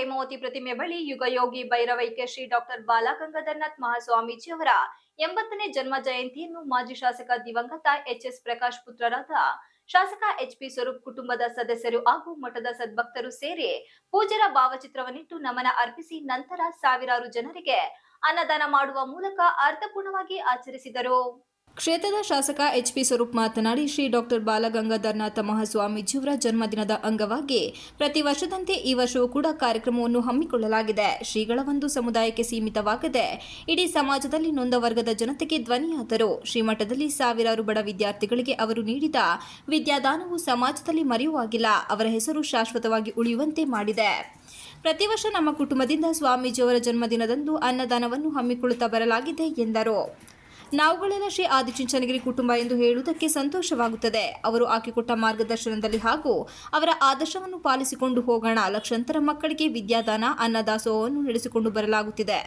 ಹೇಮಾವತಿ ಪ್ರತಿಮೆ ಬಳಿ ಯುಗಯೋಗಿ ಭೈರವೈಕ್ಯ ಶ್ರೀ ಡಾಕ್ಟರ್ ಬಾಲಗಂಗಾಧರನಾಥ್ ಮಹಾಸ್ವಾಮೀಜಿ ಅವರ ಎಂಬತ್ತನೇ ಜನ್ಮ ಜಯಂತಿಯನ್ನು ಮಾಜಿ ಶಾಸಕ ದಿವಂಗತ ಎಚ್ ಎಸ್ ಪ್ರಕಾಶ್ ಪುತ್ರರಾದ ಶಾಸಕ ಎಚ್ ಪಿ ಸ್ವರೂಪ್ ಕುಟುಂಬದ ಸದಸ್ಯರು ಹಾಗೂ ಮಠದ ಸದ್ಭಕ್ತರು ಸೇರಿ ಪೂಜರ ಭಾವಚಿತ್ರವನ್ನಿಟ್ಟು ನಮನ ಅರ್ಪಿಸಿ ನಂತರ ಸಾವಿರಾರು ಜನರಿಗೆ ಅನ್ನದಾನ ಮಾಡುವ ಮೂಲಕ ಅರ್ಥಪೂರ್ಣವಾಗಿ ಆಚರಿಸಿದರು. ಕ್ಷೇತ್ರದ ಶಾಸಕ ಎಚ್ ಪಿ ಸ್ವರೂಪ್ ಮಾತನಾಡಿ, ಶ್ರೀ ಡಾಕ್ಟರ್ ಬಾಲಗಂಗಾಧರನಾಥ ಮಹಾಸ್ವಾಮೀಜಿಯವರ ಜನ್ಮದಿನದ ಅಂಗವಾಗಿ ಪ್ರತಿ ವರ್ಷದಂತೆ ಈ ವರ್ಷವೂ ಕೂಡ ಕಾರ್ಯಕ್ರಮವನ್ನು ಹಮ್ಮಿಕೊಳ್ಳಲಾಗಿದೆ. ಶ್ರೀಗಳ ಒಂದು ಸಮುದಾಯಕ್ಕೆ ಸೀಮಿತವಾಗದೆ, ಇಡೀ ಸಮಾಜದಲ್ಲಿ ನೊಂದ ವರ್ಗದ ಜನತೆಗೆ ಧ್ವನಿಯಾದರು ಶ್ರೀಮಠದಲ್ಲಿ ಸಾವಿರಾರು ಬಡ ವಿದ್ಯಾರ್ಥಿಗಳಿಗೆ ಅವರು ನೀಡಿದ ವಿದ್ಯಾದಾನವು ಸಮಾಜದಲ್ಲಿ ಮರೆಯುವಾಗಿಲ್ಲ, ಅವರ ಹೆಸರು ಶಾಶ್ವತವಾಗಿ ಉಳಿಯುವಂತೆ ಮಾಡಿದೆ. ಪ್ರತಿ ವರ್ಷ ನಮ್ಮ ಕುಟುಂಬದಿಂದ ಸ್ವಾಮೀಜಿಯವರ ಜನ್ಮದಿನದಂದು ಅನ್ನದಾನವನ್ನು ಹಮ್ಮಿಕೊಳ್ಳುತ್ತಾ ಬರಲಾಗಿದೆ ಎಂದರು. ನಾವುಗಳೆಲ್ಲ ಶ್ರೀ ಆದಿಚುಂಚನಗಿರಿ ಕುಟುಂಬ ಎಂದು ಹೇಳುವುದಕ್ಕೆ ಸಂತೋಷವಾಗುತ್ತದೆ. ಅವರು ಆಕೆ ಕೊಟ್ಟ ಮಾರ್ಗದರ್ಶನದಲ್ಲಿ ಹಾಗೂ ಅವರ ಆದರ್ಶವನ್ನು ಪಾಲಿಸಿಕೊಂಡು ಹೋಗೋಣ. ಲಕ್ಷಾಂತರ ಮಕ್ಕಳಿಗೆ ವಿದ್ಯಾದಾನ, ಅನ್ನದಾಸೋಹವನ್ನು ನಡೆಸಿಕೊಂಡು ಬರಲಾಗುತ್ತಿದೆ.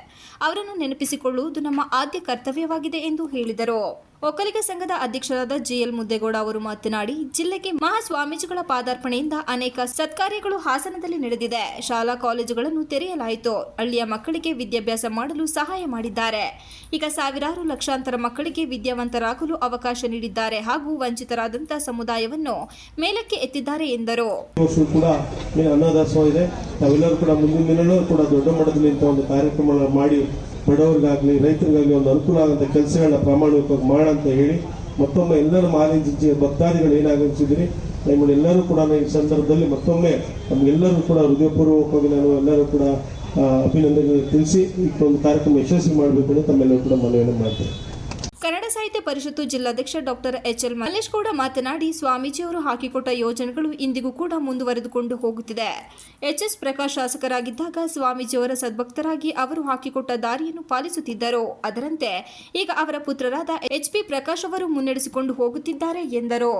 ಅವರನ್ನು ನೆನಪಿಸಿಕೊಳ್ಳುವುದು ನಮ್ಮ ಆದ್ಯ ಕರ್ತವ್ಯವಾಗಿದೆ ಎಂದು ಹೇಳಿದರು. ಒಕ್ಕಲಿಗ ಸಂಘದ ಅಧ್ಯಕ್ಷರಾದ ಜಿಎಲ್ ಮುದ್ದೇಗೌಡ ಅವರು ಮಾತನಾಡಿ, ಜಿಲ್ಲೆಗೆ ಮಹಾಸ್ವಾಮೀಜಿಗಳ ಪಾದಾರ್ಪಣೆಯಿಂದ ಅನೇಕ ಸತ್ಕಾರ್ಯಗಳು ಹಾಸನದಲ್ಲಿ ನಡೆದಿದೆ. ಶಾಲಾ ಕಾಲೇಜುಗಳನ್ನು ತೆರೆಯಲಾಯಿತು. ಹಳ್ಳಿಯ ಮಕ್ಕಳಿಗೆ ವಿದ್ಯಾಭ್ಯಾಸ ಮಾಡಲು ಸಹಾಯ ಮಾಡಿದ್ದಾರೆ. ಈಗ ಸಾವಿರಾರು ಲಕ್ಷಾಂತರ ಮಕ್ಕಳಿಗೆ ವಿದ್ಯಾವಂತರಾಗಲು ಅವಕಾಶ ನೀಡಿದ್ದಾರೆ ಹಾಗೂ ವಂಚಿತರಾದಂತಹ ಸಮುದಾಯವನ್ನು ಮೇಲಕ್ಕೆ ಎತ್ತಿದ್ದಾರೆ ಎಂದರು. ಕೂಡ ಮುಂದಿನ ಕೂಡ ದೊಡ್ಡ ಮಟ್ಟದಲ್ಲಿ ಇಂಥ ಒಂದು ಕಾರ್ಯಕ್ರಮ ಮಾಡಿ ಬಡವರಿಗಾಗಲಿ, ರೈತರಿಗಾಗಲಿ ಒಂದು ಅನುಕೂಲ ಆಗುವಂಥ ಕೆಲಸಗಳನ್ನ ಪ್ರಾಮಾಣಿಕವಾಗಿ ಮಾಡಂತ ಹೇಳಿ ಮತ್ತೊಮ್ಮೆ ಎಲ್ಲರ ಮಾಲಿನ್ಯ ಭಕ್ತಾದಿಗಳು ಏನಾಗಮಿಸಿದ್ರಿ ನಿಮ್ಮನ್ನು ಎಲ್ಲರೂ ಕೂಡ ಈ ಸಂದರ್ಭದಲ್ಲಿ ಮತ್ತೊಮ್ಮೆ ನಮ್ಗೆಲ್ಲರೂ ಕೂಡ ಹೃದಯಪೂರ್ವಕವಾಗಿ ನಾನು ಎಲ್ಲರೂ ಕೂಡ ಅಭಿನಂದನೆ ತಿಳಿಸಿ ಈ ಒಂದು ಕಾರ್ಯಕ್ರಮ ಯಶಸ್ವಿ ಮಾಡಬೇಕು ಅಂತ ತಮ್ಮೆಲ್ಲರೂ ಕೂಡ ಮನವಿಯನ್ನು ಮಾಡ್ತೇನೆ. ಪರಿಷತ್ತು ಜಿಲ್ಲಾಧ್ಯಕ್ಷ ಡಾಕ್ಟರ್ ಎಚ್ ಎಲ್ ಮಲ್ಲೇಶ್ ಕೂಡ ಮಾತನಾಡಿ, ಸ್ವಾಮೀಜಿಯವರು ಹಾಕಿಕೊಟ್ಟ ಯೋಜನೆಗಳು ಇಂದಿಗೂ ಕೂಡ ಮುಂದುವರೆದುಕೊಂಡು ಹೋಗುತ್ತಿದೆ. ಎಚ್ ಎಸ್ ಪ್ರಕಾಶ್ ಶಾಸಕರಾಗಿದ್ದಾಗ ಸ್ವಾಮೀಜಿಯವರ ಸದ್ಭಕ್ತರಾಗಿ ಅವರು ಹಾಕಿಕೊಟ್ಟ ದಾರಿಯನ್ನು ಪಾಲಿಸುತ್ತಿದ್ದರು. ಅದರಂತೆ ಈಗ ಅವರ ಪುತ್ರರಾದ ಎಚ್ ಪಿ ಪ್ರಕಾಶ್ ಅವರು ಮುನ್ನಡೆಸಿಕೊಂಡು ಹೋಗುತ್ತಿದ್ದಾರೆ ಎಂದರು.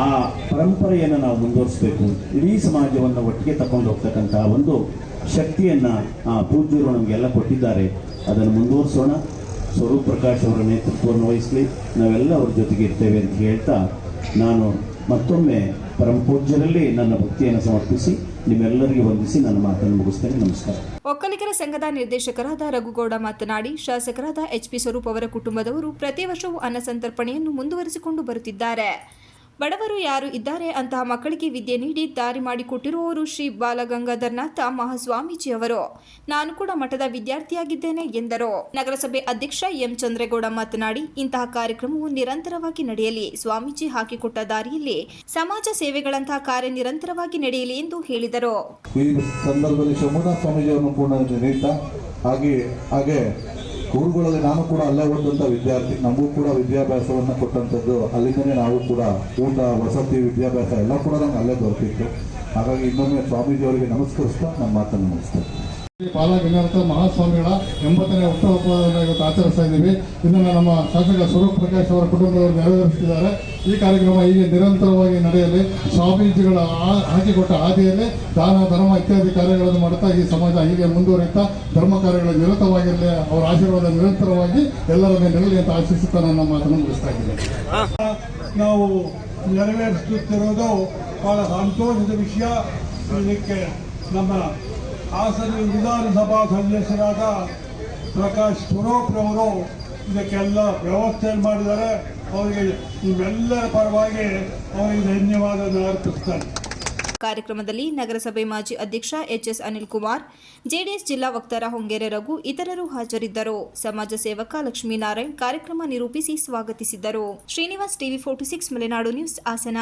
ಆ ಪರಂಪರೆಯನ್ನು ನಾವು ಮುಂದುವರಿಸಬೇಕು. ಇಡೀ ಸಮಾಜವನ್ನು ಒಟ್ಟಿಗೆ ತಕೊಂಡು ಹೋಗ್ತಕ್ಕಂತಹ ಒಂದು ಶಕ್ತಿಯನ್ನು ಪೂಜ್ಯರು ನಮಗೆಲ್ಲ ಕೊಟ್ಟಿದ್ದಾರೆ. ಅದನ್ನು ಮುಂದುವರಿಸೋಣ. ಸ್ವರೂಪ್ ಪ್ರಕಾಶ್ ಅವರ ನೇತೃತ್ವವನ್ನು ವಹಿಸಲಿ. ನಾವೆಲ್ಲ ಅವ್ರ ಜೊತೆಗೆ ಇರ್ತೇವೆ ಅಂತ ಹೇಳ್ತಾ ನಾನು ಮತ್ತೊಮ್ಮೆ ಪರಮ ಪೂಜ್ಯರಲ್ಲಿ ನನ್ನ ಭಕ್ತಿಯನ್ನು ಸಮರ್ಪಿಸಿ ನಿಮ್ಮೆಲ್ಲರಿಗೂ ವಂದಿಸಿ ನನ್ನ ಮಾತನ್ನು ಮುಗಿಸ್ತೇನೆ. ನಮಸ್ಕಾರ. ಒಕ್ಕಲಿಗರ ಸಂಘದ ನಿರ್ದೇಶಕರಾದ ರಘುಗೌಡ ಮಾತನಾಡಿ, ಶಾಸಕರಾದ ಎಚ್ ಪಿ ಸ್ವರೂಪ್ ಅವರ ಕುಟುಂಬದವರು ಪ್ರತಿ ವರ್ಷವೂ ಅನ್ನ ಸಂತರ್ಪಣೆಯನ್ನು ಮುಂದುವರಿಸಿಕೊಂಡು ಬರುತ್ತಿದ್ದಾರೆ. ಬಡವರು ಯಾರು ಇದ್ದಾರೆ ಅಂತಹ ಮಕ್ಕಳಿಗೆ ವಿದ್ಯೆ ನೀಡಿ ದಾರಿ ಮಾಡಿಕೊಟ್ಟಿರುವವರು ಶ್ರೀ ಬಾಲಗಂಗಾಧರನಾಥ ಮಹಾಸ್ವಾಮೀಜಿಯವರು. ನಾನು ಕೂಡ ಮಠದ ವಿದ್ಯಾರ್ಥಿಯಾಗಿದ್ದೇನೆ, ಎಂದರು. ನಗರಸಭೆ ಅಧ್ಯಕ್ಷ ಎಂ. ಚಂದ್ರೇಗೌಡ ಮಾತನಾಡಿ, ಇಂತಹ ಕಾರ್ಯಕ್ರಮವು ನಿರಂತರವಾಗಿ ನಡೆಯಲಿ, ಸ್ವಾಮೀಜಿ ಹಾಕಿಕೊಟ್ಟ ದಾರಿಯಲ್ಲಿ ಸಮಾಜ ಸೇವೆಗಳಂತಹ ಕಾರ್ಯ ನಿರಂತರವಾಗಿ ನಡೆಯಲಿ ಎಂದು ಹೇಳಿದರು. ಈ ಸಂದರ್ಭದಲ್ಲಿ ನೆನೀತಾ ಹಾಗೆ ಹಾಗೆ ಊರುಗಳಲ್ಲಿ ನಾನು ಕೂಡ ಅಲ್ಲೇ ಓದಿದಂಥ ವಿದ್ಯಾರ್ಥಿ, ನಮಗೂ ಕೂಡ ವಿದ್ಯಾಭ್ಯಾಸವನ್ನು ಕೊಟ್ಟಂಥದ್ದು, ಅಲ್ಲಿಂದನೇ ನಾವು ಕೂಡ ಊಟ, ವಸತಿ, ವಿದ್ಯಾಭ್ಯಾಸ ಎಲ್ಲ ಕೂಡ ನಮ್ಗೆ ಅಲ್ಲೇ ದೊರಕಿತ್ತು. ಹಾಗಾಗಿ ಇನ್ನೊಮ್ಮೆ ಸ್ವಾಮೀಜಿಯವರಿಗೆ ನಮಸ್ಕರಿಸ್ತಾ ನಮ್ಮ ಮಾತನ್ನು ಮುಗಿಸ್ತೇನೆ. ಬಾಲಗಂಗಾಧರ ಮಹಾಸ್ವಾಮಿಗಳ ಎಂಬತ್ತನೇ ಹುಟ್ಟುಹಬ್ಬವನ್ನು ಆಚರಿಸ್ತಾ ಇದ್ದೀವಿ. ಇದನ್ನು ನಮ್ಮ ಶಾಸಕ ಸ್ವರೂಪ್ ಪ್ರಕಾಶ್ ಅವರ ಕುಟುಂಬದವರು ನೆರವೇರಿಸಿದ್ದಾರೆ. ಈ ಕಾರ್ಯಕ್ರಮ ಹೀಗೆ ನಿರಂತರವಾಗಿ ನಡೆಯಲಿ, ಸ್ವಾಮೀಜಿಗಳ ಹಾಕಿಕೊಟ್ಟ ಹಾದಿಯಲ್ಲಿ ದಾನ, ಧರ್ಮ ಇತ್ಯಾದಿ ಕಾರ್ಯಗಳನ್ನು ಮಾಡುತ್ತಾ ಈ ಸಮಾಜ ಹೀಗೆ ಮುಂದುವರಿಯುತ್ತಾ, ಧರ್ಮ ಕಾರ್ಯಗಳು ನಿರತವಾಗಿರಲಿ, ಅವರ ಆಶೀರ್ವಾದ ನಿರಂತರವಾಗಿ ಎಲ್ಲರ ಮೇಲೆ ನಿಲ್ಲಲಿ ಅಂತ ಆಶಿಸುತ್ತಾ ನನ್ನ ಮಾತನ್ನು ಮುಗಿಸ್ತಾ ಇದ್ದೀನಿ. ನಾವು ನೆರವೇರಿಸುತ್ತಿರುವುದು ಬಹಳ ಸಂತೋಷದ ವಿಷಯ. ಇದಕ್ಕೆ ನಮ್ಮ ಹಾಸನ ವಿಧಾನಸಭಾ ಸದಸ್ಯರಾದ ಪ್ರಕಾಶ್ ಸ್ವರೂಪ್ರವರು ಇದಕ್ಕೆಲ್ಲ ವ್ಯವಸ್ಥೆ ಮಾಡಿದ್ದಾರೆ. ಅವರಿಗೆ ನಿಮ್ಮೆಲ್ಲರ ಪರವಾಗಿ ಅವರಿಗೆ ಧನ್ಯವಾದ ಅರ್ಪಿಸ್ತಾರೆ ಕಾರ್ಯಕ್ರಮದಲ್ಲಿ ನಗರಸಭೆ ಮಾಜಿ ಅಧ್ಯಕ್ಷ ಎಚ್ಎಸ್ ಅನಿಲ್ ಕುಮಾರ್ ಜೆಡಿಎಸ್ ಜಿಲ್ಲಾ ವಕ್ತಾರ ಹೊಂಗೇರೆ ರಘು ಇತರರು ಹಾಜರಿದ್ದರು. ಸಮಾಜ ಸೇವಕ ಲಕ್ಷ್ಮೀನಾರಾಯಣ್ ಕಾರ್ಯಕ್ರಮ ನಿರೂಪಿಸಿ ಸ್ವಾಗತಿಸಿದರು. Srinivas TV forty six, Malenadu news Hassan.